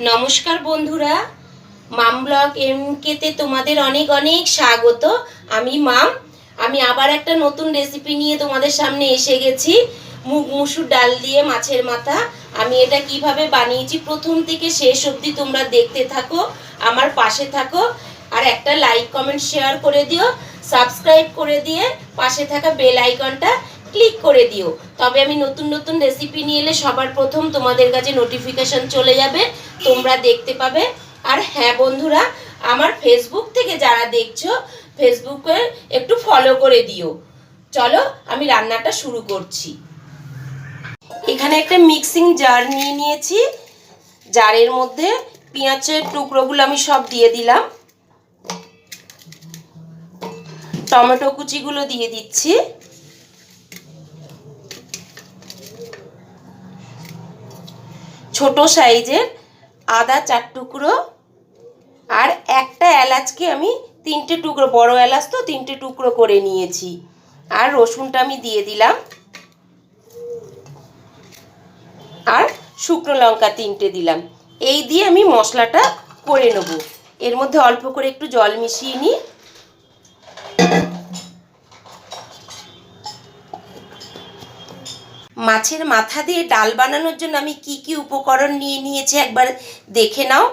নমস্কার বন্ধুরা, মাম blog M কেতে তোমাদের অনেক অনেক স্বাগত। আমি মাম, আমি আবার একটা নতুন রেসিপি নিয়ে তোমাদের সামনে এসে গেছি। মুগ মুসুর ডাল দিয়ে মাছের মাথা। আমি এটা কীভাবে বানিয়েছি, প্রথম থেকে শেষ অবধি তোমরা দেখতে থাকো, আমার পাশে থাকো। আর একটা লাইক কমেন্ট শেয়ার করে দিও। সাবস্ক্রাইব করে দিয়ে পাশে থাকা বেল আইকনটা ক্লিক করে দিও। তবে আমি নতুন নতুন রেসিপি নিয়ে এলে সবার প্রথম তোমাদের কাছে নোটিফিকেশন চলে যাবে, তোমরা দেখতে পাবে। আর হ্যাঁ বন্ধুরা, আমার ফেসবুক থেকে যারা দেখছ ফেসবুকে একটু ফলো করে দিও। চলো, আমি রান্নাটা শুরু করছি। এখানে একটা মিক্সিং জার নিয়ে নিয়েছি। জারের মধ্যে পেঁয়াজের টুকরোগুলো আমি সব দিয়ে দিলাম। টমেটো কুচিগুলো দিয়ে দিচ্ছি। ছোট সাইজের আদা চার টুকরো আর একটা এলাচকে আমি তিনটে টুকরো, বড় এলাচ তো তিনটে টুকরো করে নিয়েছি। আর রসুনটা আমি দিয়ে দিলাম। আর শুকনো লঙ্কা তিনটে দিলাম। এই দিয়ে আমি মশলাটা করে নেব। এর মধ্যে অল্প করে একটু জল মিশিয়ে নিই। মাছের মাথা দিয়ে ডাল বানানোর জন্য আমি কি কি উপকরণ নিয়ে নিয়েছি একবার দেখে নাও।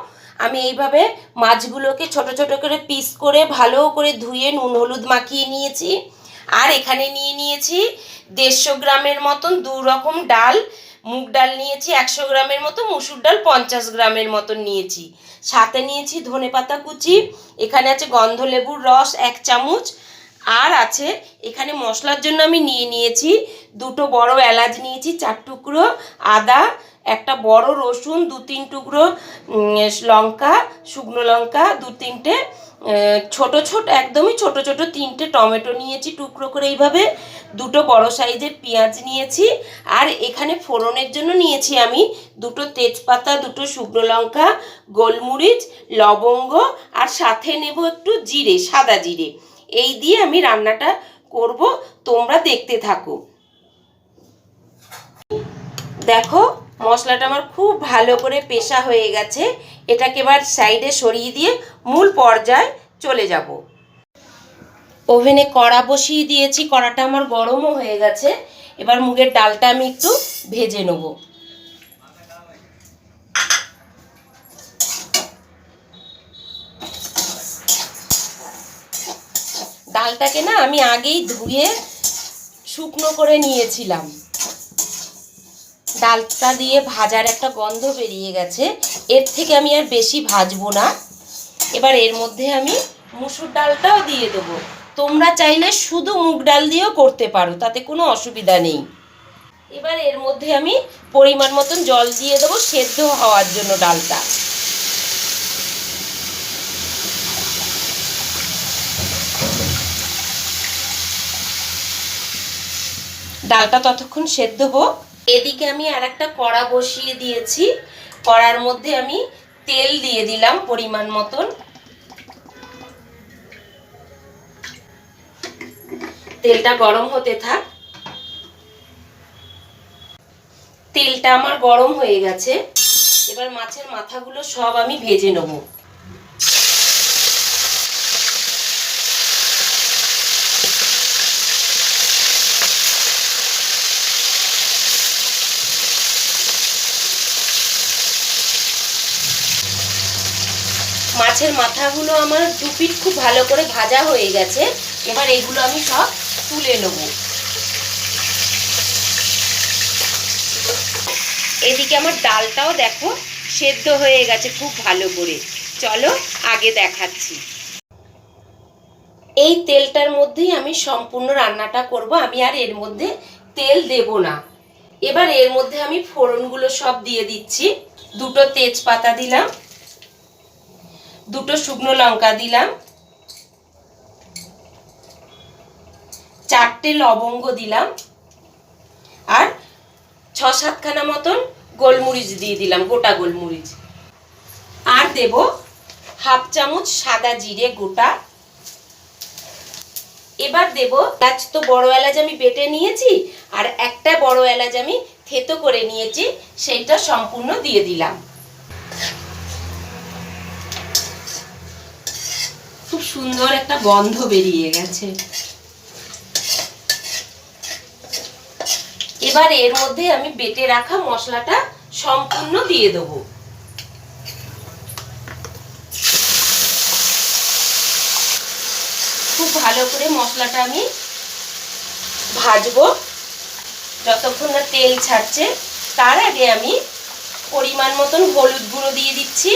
আমি এইভাবে মাছগুলোকে ছোট ছোট করে পিস করে ভালো করে ধুয়ে নুন হলুদ মাখিয়ে নিয়েছি। আর এখানে নিয়ে নিয়েছি দেড়শো গ্রামের মতন দু রকম ডাল, মুগ ডাল নিয়েছি একশো গ্রামের মতো, মুসুর ডাল পঞ্চাশ গ্রামের মতন নিয়েছি। সাথে নিয়েছি ধনে পাতা কুচি, এখানে আছে গন্ধলেবুর রস এক চামচ আর আছে, এখানে মশলার জন্য আমি নিয়ে নিয়েছি দুটো বড় এলাচ নিয়েছি, চার টুকরো আদা, একটা বড় রসুন, দু তিন টুকরো লঙ্কা, শুকনো লঙ্কা, দু তিনটে ছোট ছোট, একদমই ছোট ছোট তিনটে টমেটো নিয়েছি টুকরো করে এইভাবে, দুটো বড় সাইজের পেঁয়াজ নিয়েছি, আর এখানে ফোড়নের জন্য নিয়েছি আমি দুটো তেজপাতা, দুটো শুকনো লঙ্কা, গোলমরিচ, লবঙ্গ, আর সাথে নেব একটু জিরে, সাদা জিরে। এই দিয়ে আমি রান্নাটা করব, তোমরা দেখতে থাকো। দেখো, মশলাটা আমার খুব ভালো করে পেশা হয়ে গেছে। এটাকে এবার সাইডে সরিয়ে দিয়ে মূল পর্যায়ে চলে যাব। ওভেনে কড়া বসিয়ে দিয়েছি, কড়াটা আমার গরমও হয়ে গেছে। এবার মুগের ডালটা আমি একটু ভেজে নেব। ডালটাকে না আমি আগেই ধুয়ে শুকনো করে নিয়েছিলাম। ডালটা দিয়ে ভাজার একটা গন্ধ বেরিয়ে গেছে। এর থেকে আমি আর বেশি ভাজবো না। এবার এর মধ্যে আমি মুসুর ডালটাও দিয়ে দেবো। তোমরা চাইলে শুধু মুগ ডাল দিয়েও করতে পারো, তাতে কোনো অসুবিধা নেই। এবার এর মধ্যে আমি পরিমাণ মতন জল দিয়ে দেবো সেদ্ধ হওয়ার জন্য ডালটা। ডালটা ততক্ষণ সেদ্ধ হোক। এদিকে আমি আর একটা কড়া বসিয়ে দিয়েছি। কড়ার মধ্যে আমি তেল দিয়ে দিলাম পরিমাণ মতন। তেলটা গরম হতে থাক। তেলটা আমার গরম হয়ে গেছে। এবার মাছের মাথাগুলো সব আমি ভেজে নেব। মাছের মাথাগুলো আমার দু পিঠ খুব ভালো করে ভাজা হয়ে গেছে। এবার এগুলো আমি সব তুলে নেব। এদিকে আমার ডালটাও দেখো সেদ্ধ হয়ে গেছে খুব ভালো করে। চলো আগে দেখাচ্ছি। এই তেলটার মধ্যেই আমি সম্পূর্ণ রান্নাটা করব। আমি আর এর মধ্যে তেল দেব না। এবার এর মধ্যে আমি ফোড়নগুলো সব দিয়ে দিচ্ছি। দুটো তেজপাতা দিলাম। দুটো শুকনো লঙ্কা দিলাম। চারটে লবঙ্গ দিলাম। আর ছ সাতখানা মতন গোলমরিচ দিয়ে দিলাম, গোটা গোলমরিচ। আর দেব হাফ চামচ সাদা জিরে গোটা। এবার দেব এলাচ, তো বড় এলাচ আমি বেটে নিয়েছি, আর একটা বড় এলাচ আমি থেতো করে নিয়েছি, সেইটা সম্পূর্ণ দিয়ে দিলাম। খুব সুন্দর একটা গন্ধ বেরিয়ে গেছে। এবার এর মধ্যে আমি বেটে রাখা মশলাটা সম্পূর্ণ দিয়ে দেবো। খুব ভালো করে মশলাটা আমি ভাজবো। যতক্ষণ না তেল ছাড়ছে, তার আগে আমি পরিমাণ মতন হলুদ গুঁড়ো দিয়ে দিচ্ছি।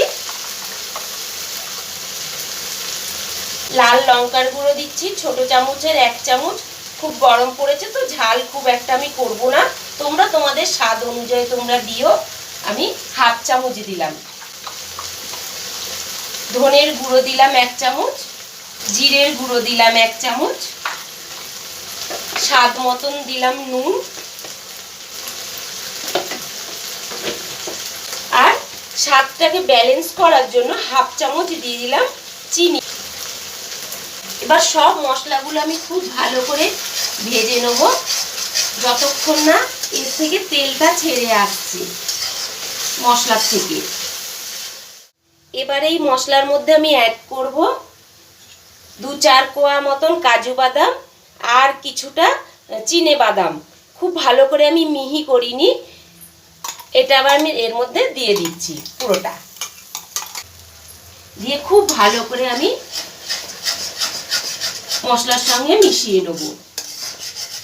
লাল লঙ্কার গুঁড়ো দিচ্ছি, ছোট চামচের এক চামচ। খুব গরম পড়েছে তো, ঝাল খুব একটা আমি করব না। তোমরা তোমাদের স্বাদ অনুযায়ী তোমরা দিও, আমি হাফ চামচ দিলাম। ধনের গুঁড়ো দিলাম এক চামচ, জিরের গুঁড়ো দিলাম এক চামচ, স্বাদ মতন দিলাম নুন। আর স্বাদটাকে ব্যালেন্স করার জন্য হাফ চামচ দিয়ে দিলাম চিনি। এবার সব মশলাগুলো আমি খুব ভালো করে ভেজে নেব। যতক্ষণ না এর থেকে তেলটা ছেড়ে আসছে মশলার থেকে। এবার এই মশলার মধ্যে আমি অ্যাড করব দু চার কোয়া মতন কাজু বাদাম আর কিছুটা চিনে বাদাম। খুব ভালো করে আমি মিহি করিনি। এটা আবার আমি এর মধ্যে দিয়ে দিচ্ছি পুরোটা। দিয়ে খুব ভালো করে আমি মশলার সঙ্গে মিশিয়ে নেব।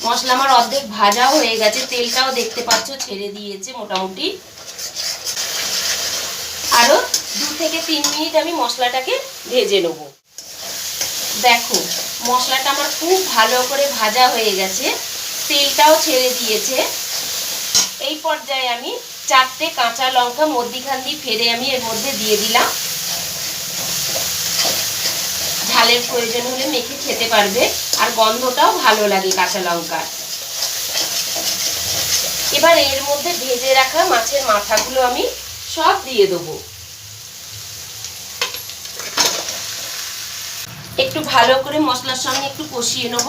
মশলা আমার অর্ধেক ভাজাও হয়ে গেছে, তেলটাও দেখতে পাচ্ছ ছেড়ে দিয়েছে মোটামুটি। আরও দু থেকে তিন মিনিট আমি মশলাটাকে ভেজে নেব। দেখো, মশলাটা আমার খুব ভালো করে ভাজা হয়ে গেছে, তেলটাও ছেড়ে দিয়েছে। এই পর্যায়ে আমি চারটে কাঁচা লঙ্কা মধ্যিখান দিয়ে ফেরে আমি এর মধ্যে দিয়ে দিলাম। ঝালের প্রয়োজন হলে মেখে খেতে পারবে। আর গন্ধটাও ভালো লাগে কাঁচা লঙ্কার। এবার এর মধ্যে ভেজে রাখা মাছের মাথাগুলো আমি সব দিয়ে দেবো। একটু ভালো করে মশলার সঙ্গে একটু কষিয়ে নেব।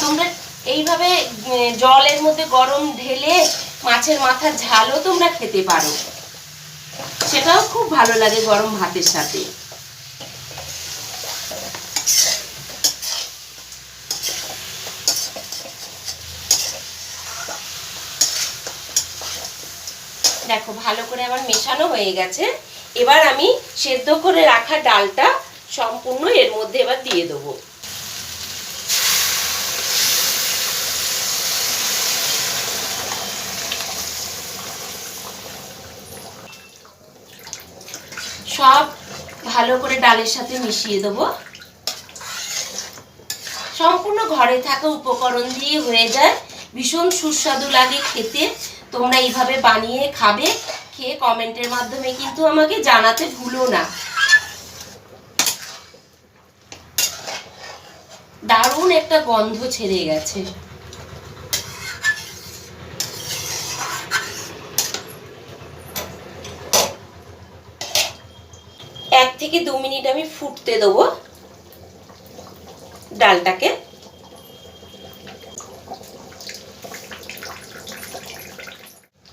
তোমরা এইভাবে জলের মধ্যে গরম ঢেলে মাছের মাথার ঝালও তোমরা খেতে পারো। সেটাও খুব ভালো লাগে গরম ভাতের সাথে। দেখো, ভালো করে আবার মেশানো হয়ে গেছে। এবার আমি সেদ্ধ করে রাখা ডালটা সম্পূর্ণ এর মধ্যে এবার দিয়ে দেবো। সব ভালো করে ডালের সাথে মিশিয়ে দেবো। সম্পূর্ণ ঘরে থাকা উপকরণ দিয়ে হয়ে যায়। ভীষণ সুস্বাদু লাগে খেতে। তোমরা এইভাবে বানিয়ে খাবে, খেয়ে কমেন্টের মাধ্যমে কিন্তু আমাকে জানাতে ভুলো না। দারুণ একটা গন্ধ ছেড়ে গেছে। এক থেকে দু মিনিট আমি ফুটতে দেবো ডালটাকে।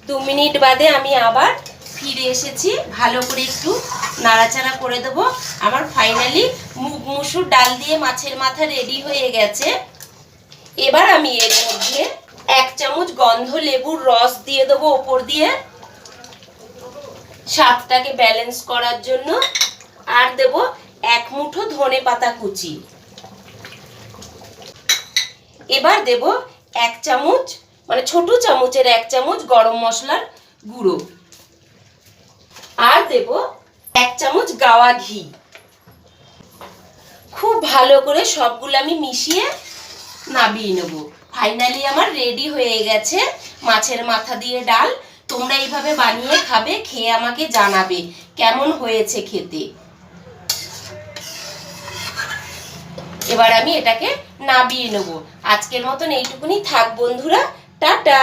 দু মিনিট বাদে আমি আবার ফিরে এসেছি, ভালো করে একটু নাড়াচাড়া করে দেব। আমার ফাইনালি মুগ মুসুর ডাল দিয়ে মাছের মাথা রেডি হয়ে গেছে। এবার আমি এর মধ্যে এক চামচ গন্ধ লেবুর রস দিয়ে দেবো ওপর দিয়ে। স্বাদটাকে ব্যালেন্স করার জন্য। আর দেব এক মুঠো ধনে পাতা কুচি। এবার দেব এক চামচ মানে ছোট চামচের এক চামচ গরম মশলার গুঁড়ো। আর দেব এক চামচ গাওয়া ঘি। খুব ভালো করে সবগুলো আমি মিশিয়ে নাবিয়ে নেব। ফাইনালি আমার রেডি হয়ে গেছে মাছের মাথা দিয়ে ডাল। তোমরা এইভাবে বানিয়ে খাবে, খেয়ে আমাকে জানাবে কেমন হয়েছে খেতে। এবার আমি এটাকে নাবিয়ে নেব। আজকের মতন এইটুকুনি থাক বন্ধুরা টাটা!